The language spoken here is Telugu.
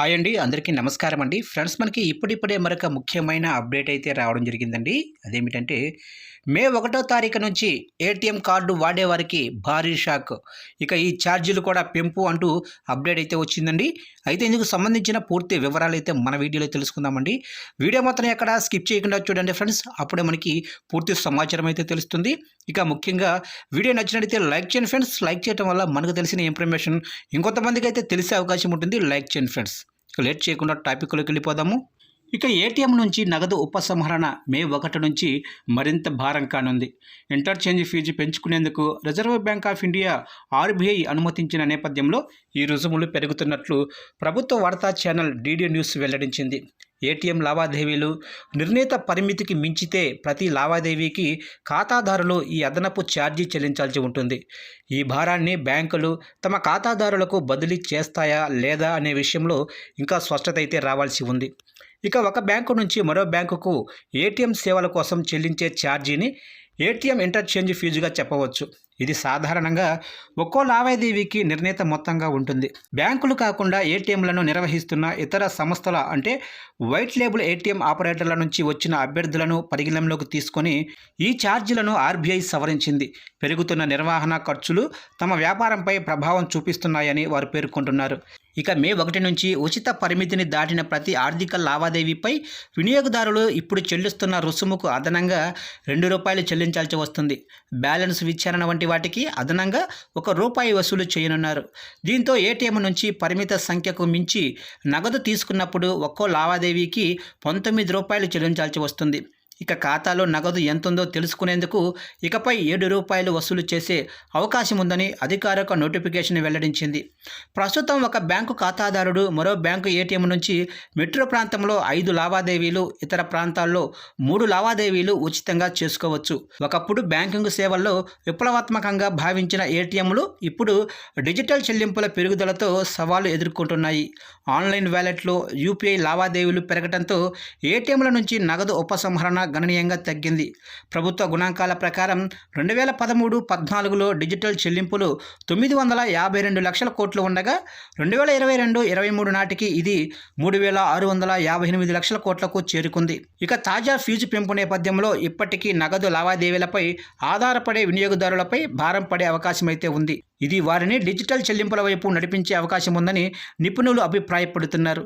హాయ్ అండి అందరికీ నమస్కారం అండి. ఫ్రెండ్స్ మనకి ఇప్పుడిప్పుడే మరొక ముఖ్యమైన అప్డేట్ అయితే రావడం జరిగిందండి. అదేమిటంటే మే ఒకటో తారీఖు నుంచి ఏటీఎం కార్డు వాడేవారికి భారీ షాక్. ఇక ఈ ఛార్జీలు కూడా పెంపు అంటూ అప్డేట్ అయితే వచ్చిందండి. అయితే ఇందుకు సంబంధించిన పూర్తి వివరాలు అయితే మన వీడియోలో తెలుసుకుందామండి. వీడియో మొత్తం ఎక్కడ స్కిప్ చేయకుండా చూడండి ఫ్రెండ్స్. అప్పుడే మనకి పూర్తి సమాచారం అయితే తెలుస్తుంది. ఇక ముఖ్యంగా వీడియో నచ్చినట్లయితే లైక్ చేయండి ఫ్రెండ్స్. లైక్ చేయడం వల్ల మనకు తెలిసిన ఇన్ఫర్మేషన్ ఇంకొంతమందికి అయితే తెలిసే అవకాశం ఉంటుంది. లైక్ చేయండి ఫ్రెండ్స్. లేట్ చేయకుండా టాపిక్లోకి వెళ్ళిపోదాము. ఇక ఏటీఎం నుంచి నగదు ఉపసంహరణ మే ఒకటి నుంచి మరింత భారం కానుంది. Interchange fee పెంచుకునేందుకు Reserve Bank of India RBI అనుమతించిన నేపథ్యంలో ఈ రుజుములు పెరుగుతున్నట్లు ప్రభుత్వ వార్తా ఛానల్ డీడీ న్యూస్ వెల్లడించింది. ఏటీఎం లావాదేవీలు నిర్ణీత పరిమితికి మించితే ప్రతి లావాదేవీకి ఖాతాదారులు ఈ అదనపు ఛార్జీ చెల్లించాల్సి ఉంటుంది. ఈ భారాన్ని బ్యాంకులు తమ ఖాతాదారులకు బదిలీ చేస్తాయా లేదా అనే విషయంలో ఇంకా స్పష్టత అయితే రావాల్సి ఉంది. ఇక ఒక బ్యాంకు నుంచి మరో బ్యాంకుకు ఏటీఎం సేవల కోసం చెల్లించే ఛార్జీని ఏటీఎం ఇంటర్చేంజ్ ఫీజుగా చెప్పవచ్చు. ఇది సాధారణంగా ఒక్కో లావాదేవీకి నిర్ణీత మొత్తంగా ఉంటుంది. బ్యాంకులు కాకుండా ఏటీఎంలను నిర్వహిస్తున్న ఇతర సంస్థల అంటే వైట్ లేబుల్ ఏటీఎం ఆపరేటర్ల నుంచి వచ్చిన అభ్యర్థులను పరిగణనలోకి తీసుకొని ఈ ఛార్జీలను ఆర్బీఐ సవరించింది. పెరుగుతున్న నిర్వహణ ఖర్చులు తమ వ్యాపారంపై ప్రభావం చూపిస్తున్నాయని వారు పేర్కొంటున్నారు. ఇక మే ఒకటి నుంచి ఉచిత పరిమితిని దాటిన ప్రతి ఆర్థిక లావాదేవీపై వినియోగదారులు ఇప్పుడు చెల్లిస్తున్న రుసుముకు అదనంగా రెండు రూపాయలు చెల్లించాల్సి వస్తుంది. బ్యాలెన్స్ విచారణ వంటి వాటికి అదనంగా ఒక రూపాయి వసూలు చేయనున్నారు. దీంతో ఏటీఎం నుంచి పరిమిత సంఖ్యకు మించి నగదు తీసుకున్నప్పుడు ఒక్కో లావాదేవీకి పంతొమ్మిది రూపాయలు చెల్లించాల్సి వస్తుంది. ఇక ఖాతాలో నగదు ఎంతుందో తెలుసుకునేందుకు ఇకపై ఏడు రూపాయలు వసూలు చేసే అవకాశం ఉందని అధికారిక నోటిఫికేషన్ వెల్లడించింది. ప్రస్తుతం ఒక బ్యాంకు ఖాతాదారుడు మరో బ్యాంకు ఏటీఎం నుంచి మెట్రో ప్రాంతంలో ఐదు లావాదేవీలు ఇతర ప్రాంతాల్లో మూడు లావాదేవీలు ఉచితంగా చేసుకోవచ్చు. ఒకప్పుడు బ్యాంకింగ్ సేవల్లో విప్లవాత్మకంగా భావించిన ఏటీఎంలు ఇప్పుడు డిజిటల్ చెల్లింపుల పెరుగుదలతో సవాళ్ళు ఎదుర్కొంటున్నాయి. ఆన్లైన్ వ్యాలెట్లో యూపీఐ లావాదేవీలు పెరగడంతో ఏటీఎంల నుంచి నగదు ఉపసంహరణ గణనీయంగా తగ్గింది. ప్రభుత్వ గుణాంకాల ప్రకారం రెండు వేల పదమూడు పద్నాలుగులో డిజిటల్ చెల్లింపులు తొమ్మిది వందల యాభై రెండు లక్షల కోట్లు ఉండగా రెండు వేల ఇరవై రెండు ఇరవై మూడు నాటికి ఇది మూడు వేల ఆరు వందల యాభై ఎనిమిది లక్షల కోట్లకు చేరుకుంది. ఇక తాజా ఫీజు పెంపు నేపథ్యంలో ఇప్పటికీ నగదు లావాదేవీలపై ఆధారపడే వినియోగదారులపై భారం పడే అవకాశం అయితే ఉంది. ఇది వారిని డిజిటల్ చెల్లింపుల వైపు నడిపించే అవకాశం ఉందని నిపుణులు అభిప్రాయపడుతున్నారు.